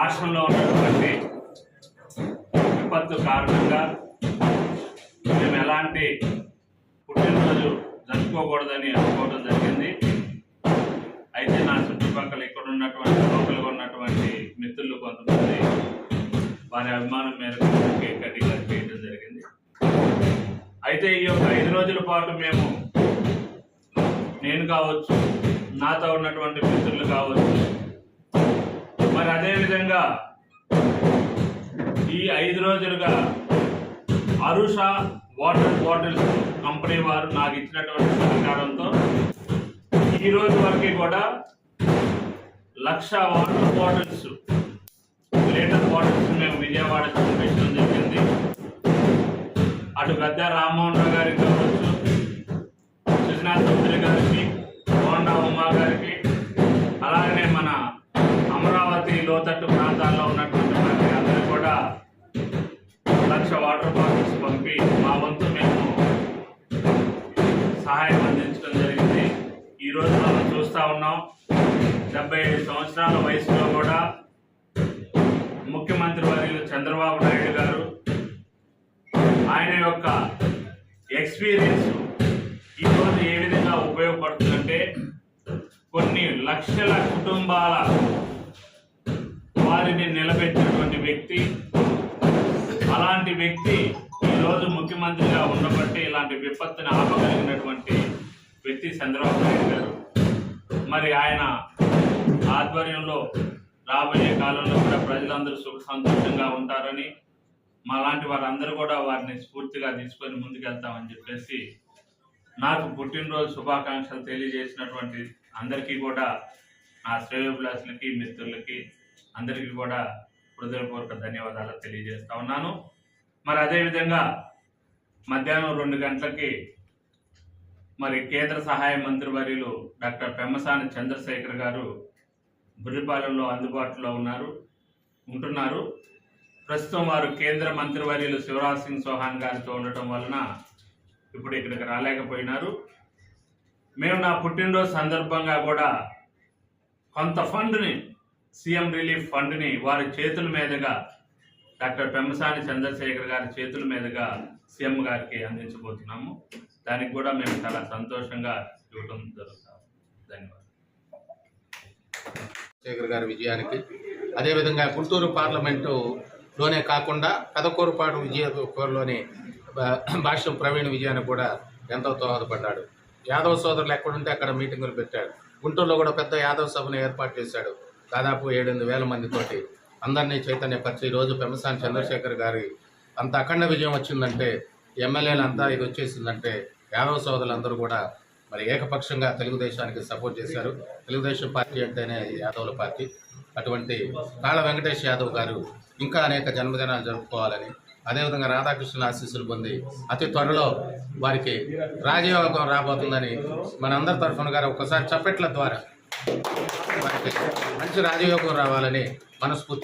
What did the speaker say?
రాష్ట్రంలో ఉన్నటువంటి విపత్తు కారణంగా మేము ఎలాంటి పుట్టినరోజు జరుపుకోకూడదని అనుకోవడం జరిగింది. అయితే నా చుట్టుపక్కల ఇక్కడ ఉన్నటువంటి లోకల్గా ఉన్నటువంటి మిత్రులు కొంతమంది వారి అభిమానం మేరకు కేక్ కట్టి చేయడం జరిగింది. అయితే ఈ యొక్క ఐదు రోజుల పాటు మేము నేను కావచ్చు నాతో ఉన్నటువంటి మిత్రులు కావచ్చు మరి అదేవిధంగా ఈ ఐదు రోజులుగా అరుష వాటర్ బాటిల్స్ కంపెనీ వారు నాకు ఇచ్చినటువంటి సహకారంతో ఈ రోజు వరకు కూడా lakh water bottles litre bottles మేము విజయవాడ పంపించడం జరిగింది. అటు పెద్ద రామ్మోహన్ రావు గారికి కావచ్చు సుజనా చౌదరి గారికి హోండా ఉమా గారికి అలాగనే మన లోతట్టు ప్రాంతాల్లో ఉన్నటువంటి వారికి అందరూ కూడా లక్ష వాటర్ బాటిల్స్ పంపి మా వంతు మేము సహాయం అందించడం జరిగింది. ఈరోజు మనం చూస్తూ ఉన్నాం డెబ్బై ఐదు సంవత్సరాల వయసులో కూడా ముఖ్యమంత్రి వర్యులు చంద్రబాబు నాయుడు గారు ఆయన యొక్క ఎక్స్పీరియన్స్ ఈరోజు ఏ విధంగా ఉపయోగపడుతుందంటే కొన్ని లక్షల కుటుంబాల వారిని నిలబెట్టినటువంటి వ్యక్తి అలాంటి వ్యక్తి ఈరోజు ముఖ్యమంత్రిగా ఉండబట్టి ఇలాంటి విపత్తుని ఆపగలిగినటువంటి వ్యక్తి చంద్రబాబు నాయుడు గారు. మరి ఆయన ఆధ్వర్యంలో రాబోయే కాలంలో కూడా ప్రజలందరూ సుఖ సంతోషంగా ఉంటారని మాలాంటి వారందరూ కూడా వారిని స్ఫూర్తిగా తీసుకొని ముందుకెళ్తామని చెప్పేసి నాకు పుట్టినరోజు శుభాకాంక్షలు తెలియజేసినటువంటి అందరికీ కూడా నా శ్రేయోభిలాసులకి మిత్రులకి అందరికీ కూడా హృదయపూర్వక ధన్యవాదాలు తెలియజేస్తా ఉన్నాను. మరి అదేవిధంగా మధ్యాహ్నం రెండు గంటలకి మరి కేంద్ర సహాయ మంత్రి వర్యులు డాక్టర్ పెమ్మసాని చంద్రశేఖర్ గారు బుర్రిపాలెంలో అందుబాటులో ఉన్నారు ఉంటున్నారు. ప్రస్తుతం వారు కేంద్ర మంత్రివర్యులు శివరాజ్ సింగ్ చౌహాన్ గారితో ఉండటం వలన ఇప్పుడు ఇక్కడికి రాలేకపోయినారు. మేము నా పుట్టినరోజు సందర్భంగా కూడా కొంత ఫండ్ని సీఎం రిలీఫ్ ఫండ్ని వారి చేతుల మీదుగా డాక్టర్ పెమ్మసాని చంద్రశేఖర్ గారి చేతుల మీదుగా సీఎం గారికి అందించబోతున్నాము. దానికి కూడా మేము చాలా సంతోషంగా ఇవ్వటం జరుగుతాము ధన్యవాదాలు. శేఖర్ గారి విజయానికి అదేవిధంగా గుంటూరు పార్లమెంటులోనే కాకుండా పెదకూరుపాడు విజయలోని భాష్యం ప్రవీణ్ విజయానికి కూడా ఎంతో దోహదపడ్డాడు. యాదవ్ సోదరులు ఎక్కడుంటే అక్కడ మీటింగులు పెట్టాడు. గుంటూరులో కూడా పెద్ద యాదవ్ సభను ఏర్పాటు చేశాడు. దాదాపు ఏడెనిమిది వేల మందితోటి అందరినీ చైతన్యపరిచి ఈరోజు పెమ్మసాని చంద్రశేఖర్ గారి అంత అఖండ విజయం వచ్చిందంటే ఎమ్మెల్యేలంతా ఇది వచ్చేసిందంటే యాదవ సోదరులందరూ కూడా మరి ఏకపక్షంగా తెలుగుదేశానికి సపోర్ట్ చేశారు. తెలుగుదేశం పార్టీ అంటేనే యాదవుల పార్టీ. అటువంటి కాళ్ళ వెంకటేష్ యాదవ్ గారు ఇంకా అనేక జన్మదినాలు జరుపుకోవాలని అదేవిధంగా రాధాకృష్ణ ఆశీస్సులు పొంది అతి త్వరలో వారికి రాజయోగం రాబోతుందని మనందరి తరఫున గారు ఒకసారి చప్పట్ల ద్వారా మంచి రాజయోగం రావాలని మనస్ఫూర్తి